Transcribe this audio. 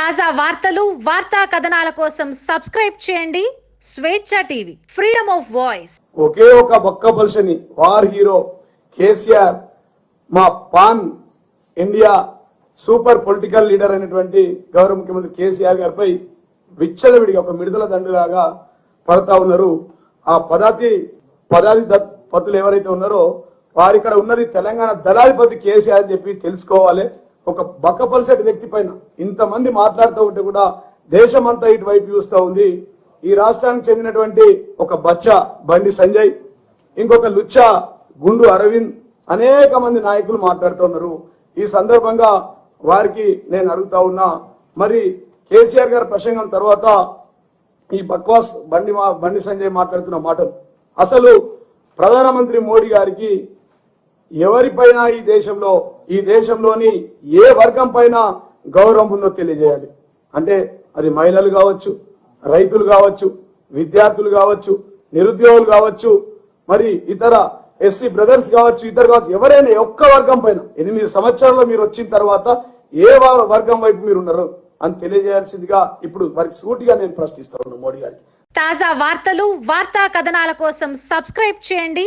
తాజా వార్తలు వార్తా కథనాల కోసం సబ్స్క్రైబ్ చేయండి. Swechha TV freedom of voice. ఒకే ఒక బొక్క పలుసని వార్ హీరో కేసీఆర్ మా pan India super political leader అయినటువంటి గౌరవ ముఖ్యమంత్రి కేసీఆర్ గారిపై విచ్చలవిడిగా ఒక మిడతల దండులాగా పడతా ఉన్నారు. ఆ పదాతి పదాతి దత్- పతులు ఎవరైతే ఉన్నారో వారు ఇక్కడ ఉన్నది తెలంగాణ దళాధిపతి కేసీఆర్ అని చెప్పి తెలుసుకోవాలి. ఒక బక్కపలసటి వ్యక్తి పైన ఇంతమంది మాట్లాడుతూ ఉంటే కూడా దేశమంతా ఇటువైపు చూస్తూ ఉంది. ఈ రాష్ట్రానికి చెందినటువంటి ఒక బచ్చ బండి సంజయ్ ఇంకొక లుచ్చ గుండు అరవింద్ అనేక మంది నాయకులు మాట్లాడుతున్నారు ఈ సందర్భంగా వారికి నేను అడుగుతా ఉన్నా మరి కేసీఆర్ గారి ప్రసంగం తర్వాత ఈ బక్వాస్ బండి మా బండి సంజయ్ మాట్లాడుతున్న మాటలు. అసలు ప్రధానమంత్రి మోడీ గారికి ఎవరిపైన ఈ దేశంలో ఈ దేశంలోని ఏ వర్గం పైన గౌరవం ఉందో తెలియజేయాలి. అంటే అది మహిళలు కావచ్చు రైతులు కావచ్చు విద్యార్థులు కావచ్చు నిరుద్యోగులు కావచ్చు మరి ఇతర ఎస్సీ బ్రదర్స్ కావచ్చు ఇతర కావచ్చు ఎవరైనా ఒక్క వర్గం పైన ఎనిమిది సంవత్సరాల్లో మీరు వచ్చిన తర్వాత ఏ వర్గం వైపు మీరు ఉన్నారు అని తెలియజేయాల్సిందిగా ఇప్పుడు వారికి సూటిగా నేను ప్రశ్నిస్తాను మోడీ గారికి. తాజా వార్తలు వార్తా కథనాల కోసం సబ్స్క్రైబ్ చేయండి.